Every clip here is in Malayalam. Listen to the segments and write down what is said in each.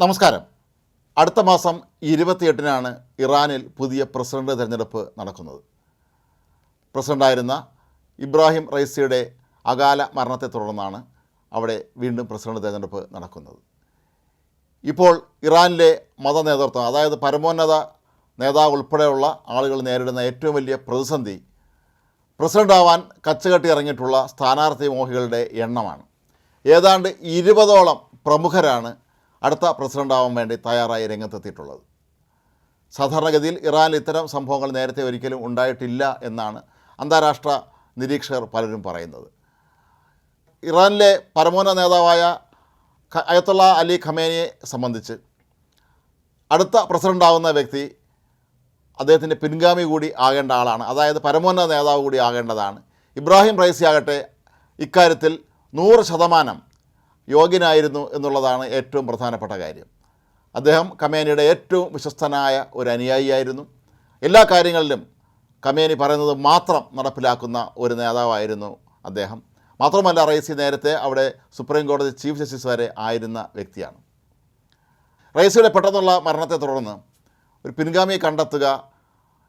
നമസ്കാരം. അടുത്ത മാസം ഇരുപത്തിയെട്ടിനാണ് ഇറാനിൽ പുതിയ പ്രസിഡന്റ് തിരഞ്ഞെടുപ്പ് നടക്കുന്നത്. പ്രസിഡന്റായിരുന്ന ഇബ്രാഹിം റൈസിയുടെ അകാല മരണത്തെ തുടർന്നാണ് അവിടെ വീണ്ടും പ്രസിഡന്റ് തിരഞ്ഞെടുപ്പ് നടക്കുന്നത്. ഇപ്പോൾ ഇറാനിലെ മത നേതൃത്വം അതായത് പരമോന്നത നേതാവ് ഉൾപ്പെടെയുള്ള ആളുകൾ നേരിടുന്ന ഏറ്റവും വലിയ പ്രതിസന്ധി പ്രസിഡന്റാവാൻ കച്ചുകെട്ടി ഇറങ്ങിയിട്ടുള്ള സ്ഥാനാർത്ഥി മോഹികളുടെ എണ്ണമാണ്. ഏതാണ്ട് ഇരുപതോളം പ്രമുഖരാണ് അടുത്ത പ്രസിഡന്റാവാൻ വേണ്ടി തയ്യാറായി രംഗത്തെത്തിയിട്ടുള്ളത്. സാധാരണഗതിയിൽ ഇറാൻ ഇത്തരം സംഭവങ്ങൾ നേരത്തെ ഒരിക്കലും ഉണ്ടായിട്ടില്ല എന്നാണ് അന്താരാഷ്ട്ര നിരീക്ഷകർ പലരും പറയുന്നത്. ഇറാനിലെ പരമോന്നത നേതാവായ അയത്തുള്ള അലി ഖമേനിയെ സംബന്ധിച്ച് അടുത്ത പ്രസിഡന്റാവുന്ന വ്യക്തി അദ്ദേഹത്തിന്റെ പിൻഗാമി കൂടി ആകേണ്ട ആളാണ്. അതായത് പരമോന്നത നേതാവ് കൂടി ആകേണ്ടതാണ്. ഇബ്രാഹിം റൈസി ആകട്ടെ ഇക്കാര്യത്തിൽ നൂറ് ശതമാനം യോഗ്യനായിരുന്നു എന്നുള്ളതാണ് ഏറ്റവും പ്രധാനപ്പെട്ട കാര്യം. അദ്ദേഹം കമേനിയുടെ ഏറ്റവും വിശ്വസ്തനായ ഒരു അനുയായിയായിരുന്നു. എല്ലാ കാര്യങ്ങളിലും കമേനി പറയുന്നത് മാത്രം നടപ്പിലാക്കുന്ന ഒരു നേതാവായിരുന്നു അദ്ദേഹം. മാത്രമല്ല റൈസി നേരത്തെ അവിടെ സുപ്രീം കോടതി ചീഫ് ജസ്റ്റിസ് വരെ ആയിരുന്ന വ്യക്തിയാണ്. റൈസിയുടെ പെട്ടെന്നുള്ള മരണത്തെ തുടർന്ന് ഒരു പിൻഗാമിയെ കണ്ടെത്തുക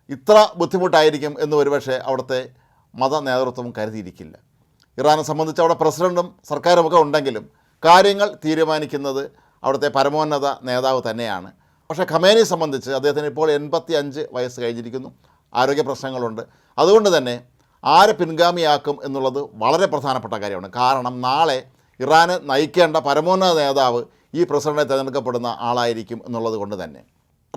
ഇത്ര ബുദ്ധിമുട്ടായിരിക്കും എന്ന് ഒരുപക്ഷെ അവിടുത്തെ മത നേതൃത്വം കരുതിയിരിക്കില്ല. ഇറാനെ സംബന്ധിച്ച് അവിടെ പ്രസിഡന്റും സർക്കാരുമൊക്കെ ഉണ്ടെങ്കിലും കാര്യങ്ങൾ തീരുമാനിക്കുന്നത് അവിടുത്തെ പരമോന്നത നേതാവ് തന്നെയാണ്. പക്ഷേ ഖമേനിയെ സംബന്ധിച്ച് അദ്ദേഹത്തിന് ഇപ്പോൾ എൺപത്തി അഞ്ച് വയസ്സ് കഴിഞ്ഞിരിക്കുന്നു. ആരോഗ്യ പ്രശ്നങ്ങളുണ്ട്. അതുകൊണ്ട് തന്നെ ആരെ പിൻഗാമിയാക്കും എന്നുള്ളത് വളരെ പ്രധാനപ്പെട്ട കാര്യമാണ്. കാരണം നാളെ ഇറാനെ നയിക്കേണ്ട പരമോന്നത നേതാവ് ഈ പ്രസിഡന്റിനെ തിരഞ്ഞെടുക്കപ്പെടുന്ന ആളായിരിക്കും എന്നുള്ളത് കൊണ്ട് തന്നെ.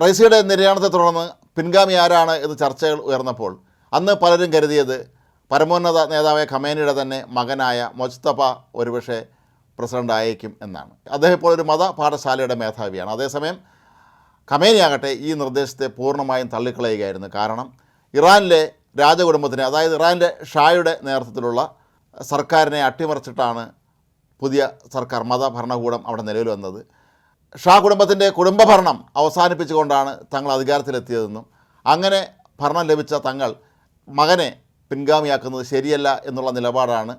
റൈസിയുടെ നിര്യാണത്തെ തുടർന്ന് പിൻഗാമി ആരാണ് എന്ന് ചർച്ചകൾ ഉയർന്നപ്പോൾ അന്ന് പലരും കരുതിയത് പരമോന്നത നേതാവായ ഖമേനിയുടെ തന്നെ മകനായ മൊജ്തഫ ഒരുപക്ഷെ പ്രസിഡന്റ് ആയേക്കും എന്നാണ്. അദ്ദേഹം ഇപ്പോൾ ഒരു മത പാഠശാലയുടെ മേധാവിയാണ്. അതേസമയം ഖമേനിയാകട്ടെ ഈ നിർദ്ദേശത്തെ പൂർണമായും തള്ളിക്കളയുകയായിരുന്നു. കാരണം ഇറാനിലെ രാജകുടുംബത്തിന് അതായത് ഇറാനിലെ ഷായുടെ നേതൃത്വത്തിലുള്ള സർക്കാരിനെ അട്ടിമറിച്ചിട്ടാണ് പുതിയ സർക്കാർ മത ഭരണകൂടം അവിടെ നിലവിൽ വന്നത്. ഷാ കുടുംബത്തിന്റെ കുടുംബഭരണം അവസാനിപ്പിച്ചുകൊണ്ടാണ് തങ്ങൾ അധികാരത്തിലെത്തിയതെന്നും അങ്ങനെ ഭരണം ലഭിച്ച തങ്ങൾ മകനെ പിൻഗാമിയാക്കുന്നത് ശരിയല്ല എന്നുള്ള നിലപാടാണ്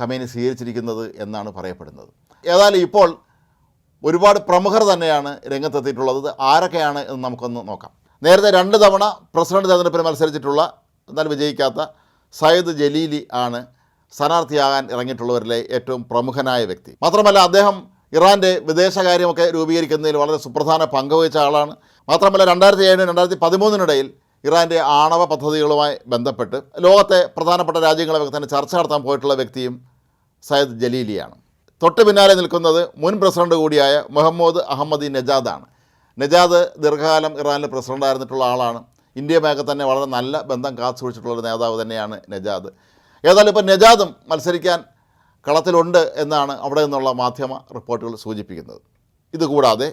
ഖമേനി സ്വീകരിച്ചിരിക്കുന്നത് എന്നാണ് പറയപ്പെടുന്നത്. ഏതായാലും ഇപ്പോൾ ഒരുപാട് പ്രമുഖർ തന്നെയാണ് രംഗത്തെത്തിയിട്ടുള്ളത്. ആരൊക്കെയാണ് എന്ന് നമുക്കൊന്ന് നോക്കാം. നേരത്തെ രണ്ട് തവണ പ്രസിഡന്റ് തെരഞ്ഞെടുപ്പിന് മത്സരിച്ചിട്ടുള്ള എന്നാൽ വിജയിക്കാത്ത സയ്യിദ് ജലീലി ആണ് സ്ഥാനാർത്ഥിയാകാൻ ഇറങ്ങിയിട്ടുള്ളവരിലെ ഏറ്റവും പ്രമുഖനായ വ്യക്തി. മാത്രമല്ല അദ്ദേഹം ഇറാന്റെ വിദേശകാര്യമൊക്കെ രൂപീകരിക്കുന്നതിൽ വളരെ സുപ്രധാന പങ്കുവഹിച്ച ആളാണ്. മാത്രമല്ല രണ്ടായിരത്തി ഏഴിന് രണ്ടായിരത്തി പതിമൂന്നിനിടയിൽ ഇറാന്റെ ആണവ പദ്ധതികളുമായി ബന്ധപ്പെട്ട് ലോകത്തെ പ്രധാനപ്പെട്ട രാജ്യങ്ങളെ തന്നെ ചർച്ച നടത്താൻ പോയിട്ടുള്ള വ്യക്തിയും സയ്യിദ് ജലീലിയാണ്. തൊട്ട് പിന്നാലെ നിൽക്കുന്നത് മുൻ പ്രസിഡന്റ് കൂടിയായ മുഹമ്മദ് അഹമ്മദി നജാദാണ്. നജാദ് ദീർഘകാലം ഇറാനിലെ പ്രസിഡന്റായിരുന്നിട്ടുള്ള ആളാണ്. ഇന്ത്യയുമായൊക്കെ തന്നെ വളരെ നല്ല ബന്ധം കാത്തു സൂക്ഷിച്ചിട്ടുള്ള ഒരു നേതാവ് തന്നെയാണ് നജാദ്. ഏതായാലും ഇപ്പോൾ നജാദും മത്സരിക്കാൻ കളത്തിലുണ്ട് എന്നാണ് അവിടെ നിന്നുള്ള മാധ്യമ റിപ്പോർട്ടുകൾ സൂചിപ്പിക്കുന്നത്. ഇതുകൂടാതെ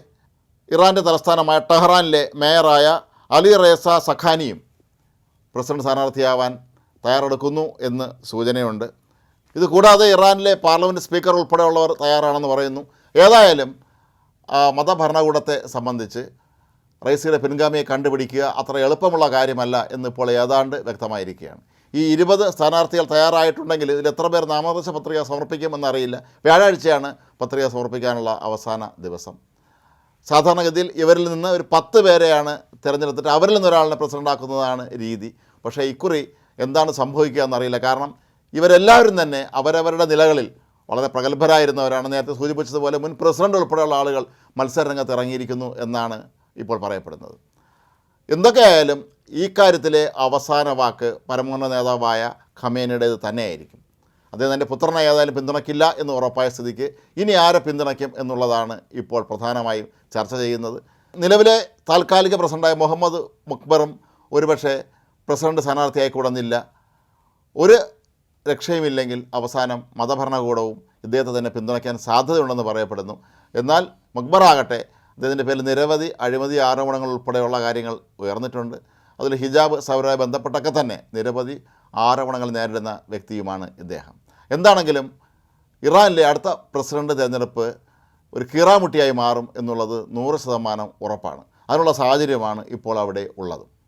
ഇറാന്റെ തലസ്ഥാനമായ ടെഹ്റാനിലെ മേയറായ അലി റേസ സഖാനിയും പ്രസിഡന്റ് സ്ഥാനാർത്ഥിയാവാൻ തയ്യാറെടുക്കുന്നു എന്ന് സൂചനയുണ്ട്. ഇത് കൂടാതെ ഇറാനിലെ പാർലമെന്റ് സ്പീക്കർ ഉൾപ്പെടെയുള്ളവർ തയ്യാറാണെന്ന് പറയുന്നു. ഏതായാലും മതഭരണകൂടത്തെ സംബന്ധിച്ച് റൈസിയുടെ പിൻഗാമിയെ കണ്ടുപിടിക്കുക അത്ര എളുപ്പമുള്ള കാര്യമല്ല എന്നിപ്പോൾ ഏതാണ്ട് വ്യക്തമായിരിക്കുകയാണ്. ഈ ഇരുപത് സ്ഥാനാർത്ഥികൾ തയ്യാറായിട്ടുണ്ടെങ്കിൽ ഇതിൽ എത്ര പേർ നാമനിർദ്ദേശ പത്രിക സമർപ്പിക്കുമെന്നറിയില്ല. വ്യാഴാഴ്ചയാണ് പത്രിക സമർപ്പിക്കാനുള്ള അവസാന ദിവസം. സാധാരണഗതിയിൽ ഇവരിൽ നിന്ന് ഒരു പത്ത് പേരെയാണ് തിരഞ്ഞെടുത്തിട്ട് അവരിൽ നിന്ന് ഒരാളിനെ പ്രസിഡന്റാക്കുന്നതാണ് രീതി. പക്ഷേ ഇക്കുറി എന്താണ് സംഭവിക്കുക എന്നറിയില്ല. കാരണം ഇവരെല്ലാവരും തന്നെ അവരവരുടെ നിലകളിൽ വളരെ പ്രഗത്ഭരായിരുന്നവരാണ്. നേരത്തെ സൂചിപ്പിച്ചതുപോലെ മുൻ പ്രസിഡന്റ് ഉൾപ്പെടെയുള്ള ആളുകൾ മത്സരരംഗത്ത് ഇറങ്ങിയിരിക്കുന്നു എന്നാണ് ഇപ്പോൾ പറയപ്പെടുന്നത്. എന്തൊക്കെയായാലും ഈ കാര്യത്തിലെ അവസാന വാക്ക് പരമോന്നത നേതാവായ ഖമേനയുടേത് തന്നെയായിരിക്കും. അദ്ദേഹം തന്റെ പുത്രനെ ഏതായാലും പിന്തുണയ്ക്കില്ല എന്ന് ഉറപ്പായ സ്ഥിതിക്ക് ഇനി ആരെ പിന്തുണയ്ക്കും എന്നുള്ളതാണ് ഇപ്പോൾ പ്രധാനമായും ചർച്ച ചെയ്യുന്നത്. നിലവിലെ താൽക്കാലിക പ്രസിഡന്റായ മുഹമ്മദ് മുക്ബറും ഒരുപക്ഷെ പ്രസിഡന്റ് സ്ഥാനാർത്ഥിയായി കൂടുന്നില്ല ഒരു രക്ഷയുമില്ലെങ്കിൽ അവസാനം മതഭരണകൂടവും ഇദ്ദേഹത്തെ തന്നെ പിന്തുണയ്ക്കാൻ സാധ്യതയുണ്ടെന്ന് പറയപ്പെടുന്നു. എന്നാൽ മക്ബറാകട്ടെ അദ്ദേഹത്തിന്റെ പേരിൽ നിരവധി അഴിമതി ആരോപണങ്ങൾ ഉൾപ്പെടെയുള്ള കാര്യങ്ങൾ ഉയർന്നിട്ടുണ്ട്. അതിൽ ഹിജാബ് സൗരവുമായി ബന്ധപ്പെട്ടൊക്കെ തന്നെ നിരവധി ആരോപണങ്ങൾ നേരിടുന്ന വ്യക്തിയുമാണ് ഇദ്ദേഹം. എന്താണെങ്കിലും ഇറാനിലെ അടുത്ത പ്രസിഡന്റ് തിരഞ്ഞെടുപ്പ് ഒരു കീറാമുട്ടിയായി മാറും എന്നുള്ളത് നൂറ് ശതമാനം ഉറപ്പാണ്. അതിനുള്ള സാഹചര്യമാണ് ഇപ്പോൾ അവിടെ ഉള്ളത്.